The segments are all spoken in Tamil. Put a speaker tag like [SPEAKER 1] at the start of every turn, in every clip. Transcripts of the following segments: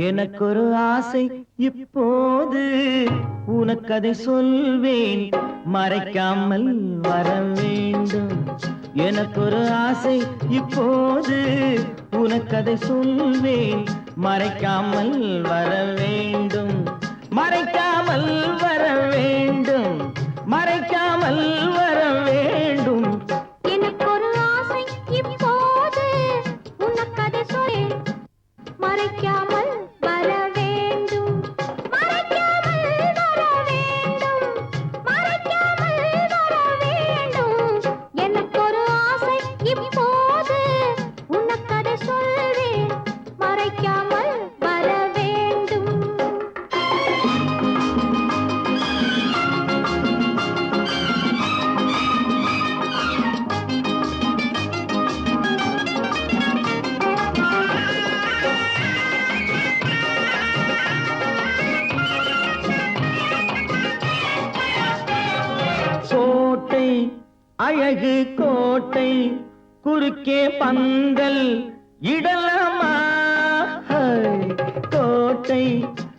[SPEAKER 1] எனக்கொரு ஆசை இப்போது உனக்கதை சொல்வேன். மறைக்காமல் வர வேண்டும். எனக்கொரு ஆசை இப்போது உனக்கதை சொல்வேன். மறைக்காமல் வர வேண்டும் அழகு கோட்டை குறுக்கே பந்தல் இடலமா? கோட்டை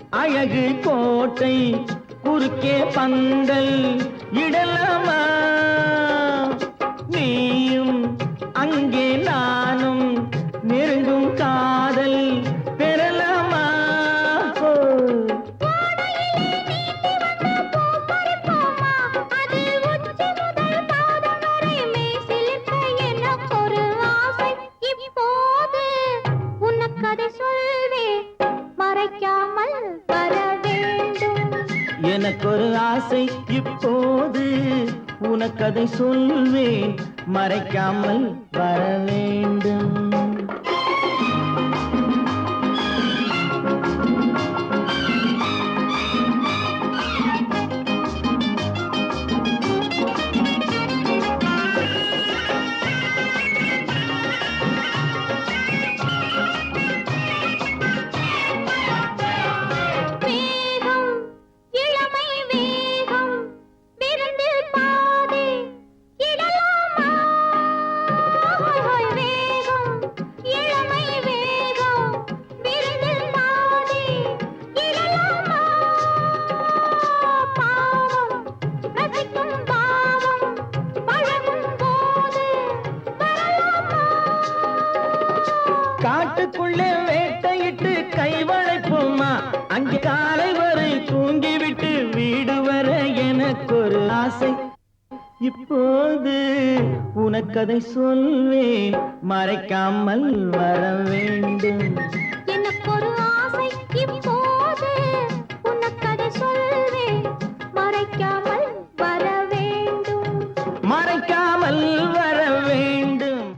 [SPEAKER 1] அழகு கோட்டை குறுக்கே பந்தல் இடலமா?
[SPEAKER 2] எனக்கொரு ஆசை இப்போது உனக்கதை சொல்வேன் மறைக்காமல் வர வேண்டும்.
[SPEAKER 1] காட்டுக்குள்ளே வேட்டையிட்டு கைவளைப்போமா அங்கே காலை வரை தூங்கிவிட்டு வீடு வர எனக்கு ஒரு ஆசை. இப்போது உனக்கதை சொல்வேன் மறைக்காமல் வர வேண்டும். எனக்கு